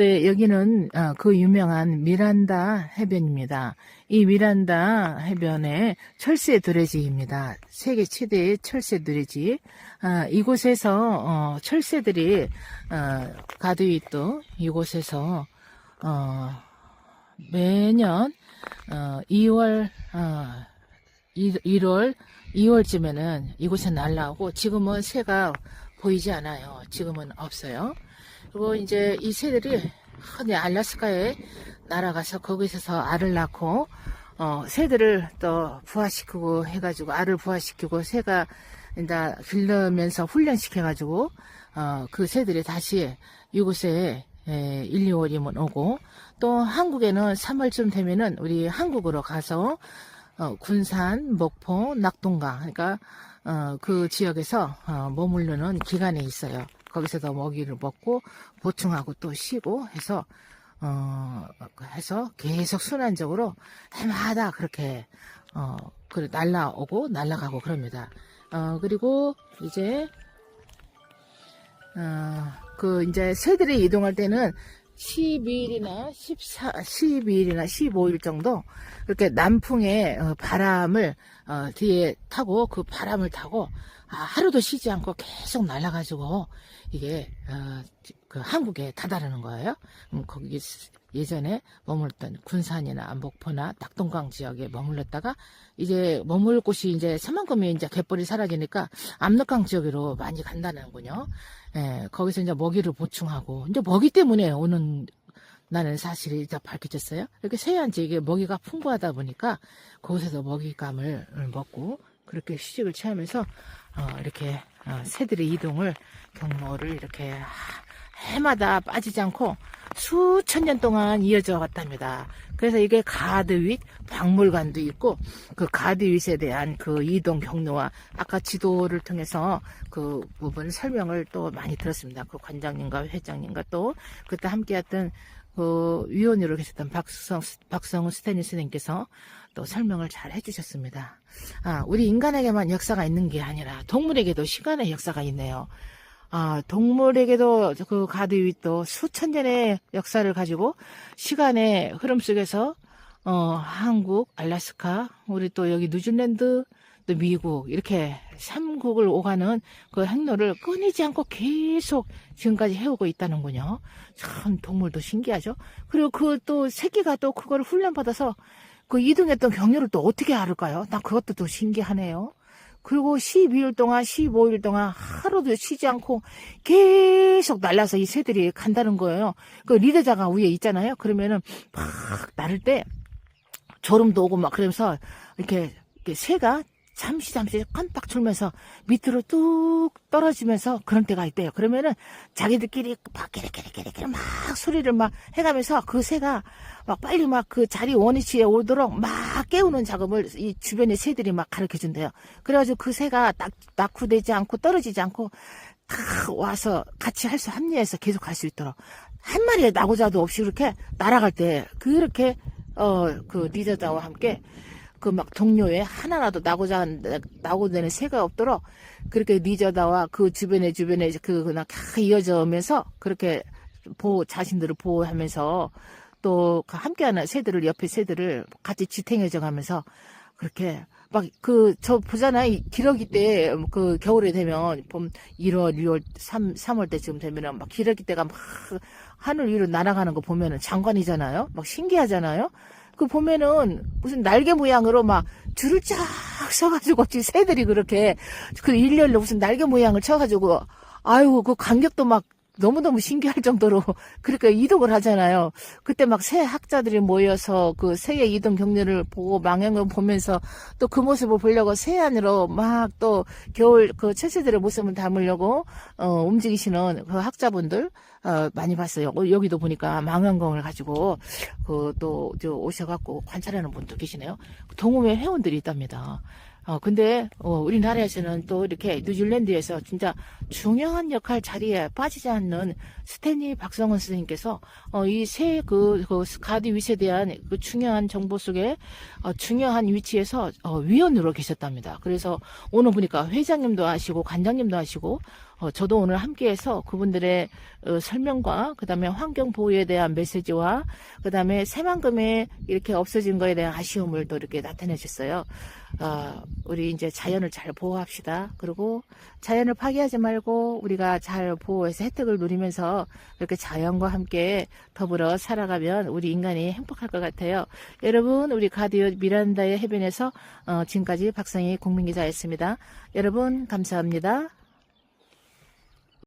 네, 여기는 어, 그 유명한 미란다 해변입니다. 이 미란다 해변의 철새 누레지입니다. 세계 최대의 철새 누레지. 아, 이곳에서 어, 철새들이 어, 가두이 또 이곳에서 어, 매년 어, 2월 어, 1, 월 2월쯤에는 이곳에 날라오고 지금은 새가 보이지 않아요. 지금은 없어요. 그리고 이제 이 새들이 흔히 알라스카에 날아가서 거기서 알을 낳고 어, 새들을 또 부화시키고 해가지고 알을 부화시키고 새가 이제 길러면서 훈련시켜가지고 어, 그 새들이 다시 이곳에 에, 1, 2월이면 오고 또 한국에는 3월쯤 되면은 우리 한국으로 가서 어, 군산, 목포, 낙동강 그러니까 어, 그 지역에서 어, 머무르는 기간에 있어요. 거기서도 먹이를 먹고 보충하고 또 쉬고 해서 어 해서 계속 순환적으로 해마다 그렇게 어그 날라오고 날아가고 그럽니다. 어 그리고 이제 어그 이제 새들이 이동할 때는 12일이나 14, 12일이나 15일 정도 그렇게 남풍의 어, 바람을 어, 뒤에 타고 그 바람을 타고 아, 하루도 쉬지 않고 계속 날아가지고 이게 어, 그 한국에 다다르는 거예요. 음, 거기 예전에 머물렀던 군산이나 목포나 낙동강 지역에 머물렀다가 이제 머물 곳이 이제 사만금이 이제 갯벌이 사라지니까 압록강 지역으로 많이 간다는군요. 예, 거기서 이제 먹이를 보충하고 이제 먹이 때문에 오는 나는 사실이 이제 밝혀졌어요. 이렇게 새한테 이게 먹이가 풍부하다 보니까 거기서도 먹이감을 먹고 그렇게 휴식을 취하면서 어, 이렇게 어, 새들의 이동을 경로를 이렇게 해마다 빠지지 않고 수천 년 동안 이어져 왔답니다. 그래서 이게 가드윗 박물관도 있고 그 가드윗에 대한 그 이동 경로와 아까 지도를 통해서 그 부분 설명을 또 많이 들었습니다. 그 관장님과 회장님과 또 그때 함께했던 그 위원으로 계셨던 박성 박성우 스테니 스님께서 또 설명을 잘 해주셨습니다. 아, 우리 인간에게만 역사가 있는 게 아니라 동물에게도 시간의 역사가 있네요. 아, 동물에게도 그 가드윗도 수천 년의 역사를 가지고 시간의 흐름 속에서 어, 한국, 알라스카, 우리 또 여기 뉴질랜드, 또 미국 이렇게 삼국을 오가는 그 행로를 끊이지 않고 계속 지금까지 해오고 있다는군요. 참 동물도 신기하죠. 그리고 그 또 새끼가 또 그걸 훈련받아서 그 이동했던 경로를 또 어떻게 알을까요? 나 그것도 또 신기하네요. 그리고 12일 동안, 15일 동안 하루도 쉬지 않고 계속 날라서 이 새들이 간다는 거예요. 그 리더자가 위에 있잖아요. 그러면은 막 나를 때 졸음도 오고 막 그러면서 이렇게 새가 잠시 잠시 깜빡 졸면서 밑으로 뚝 떨어지면서 그런 때가 있대요. 그러면은 자기들끼리 막 깨리깨리깨리깨리 막 소리를 막 해가면서 그 새가 막 빨리 막 그 자리 원위치에 오도록 막 깨우는 작업을 이 주변의 새들이 막 가르쳐 준대요. 그래가지고 그 새가 낙, 낙후되지 않고 떨어지지 않고 다 와서 같이 할 수 합리해서 계속 갈수 있도록 한 마리의 나고자도 없이 그렇게 날아갈 때 그렇게 어 그 리더자와 함께 그 막 동료에 하나라도 나고자 나고되는 새가 없도록 그렇게 리저다와 그 주변에 주변에 그 그냥 다 이어져면서 그렇게 보호 자신들을 보호하면서 또그 함께하는 새들을 옆에 새들을 같이 지탱해져 가면서 그렇게 막 그 저 보잖아요 이 기러기 때 그 겨울에 되면 봄 1월 2월 3 3월 때쯤 되면은 막 기러기 때가 막 하늘 위로 날아가는 거 보면은 장관이잖아요. 막 신기하잖아요 그 보면은 무슨 날개 모양으로 막 줄을 쫙 서가지고 지금 새들이 그렇게 그 일렬로 무슨 날개 모양을 쳐가지고 아유 그 간격도 막 너무너무 신기할 정도로 그렇게 이동을 하잖아요. 그때 막 새 학자들이 모여서 그 새의 이동 경로를 보고 망향을 보면서 또 그 모습을 보려고 새 안으로 막 또 겨울 그 철새들의 모습을 담으려고 어 움직이시는 그 학자분들 어 많이 봤어요. 어, 여기도 보니까 망원경을 가지고 그또저 오셔갖고 관찰하는 분도 계시네요. 동호회 회원들이 있답니다. 어, 근데, 어, 우리나라에서는 또 이렇게 뉴질랜드에서 진짜 중요한 역할 자리에 빠지지 않는 스탠리 박성원 선생님께서, 어, 이새 그, 그 가디 윗에 대한 그 중요한 정보 속에, 어, 중요한 위치에서, 어, 위원으로 계셨답니다. 그래서 오늘 보니까 회장님도 하시고, 관장님도 하시고, 어, 저도 오늘 함께해서 그분들의 어, 설명과 그다음에 환경 보호에 대한 메시지와 그다음에 새만금에 이렇게 없어진 거에 대한 아쉬움을 또 이렇게 나타내 주셨어요. 어, 우리 이제 자연을 잘 보호합시다. 그리고 자연을 파괴하지 말고 우리가 잘 보호해서 혜택을 누리면서 이렇게 자연과 함께 더불어 살아가면 우리 인간이 행복할 것 같아요. 여러분, 우리 가디오 미란다의 해변에서 어, 지금까지 박상희 국민기자였습니다. 여러분, 감사합니다.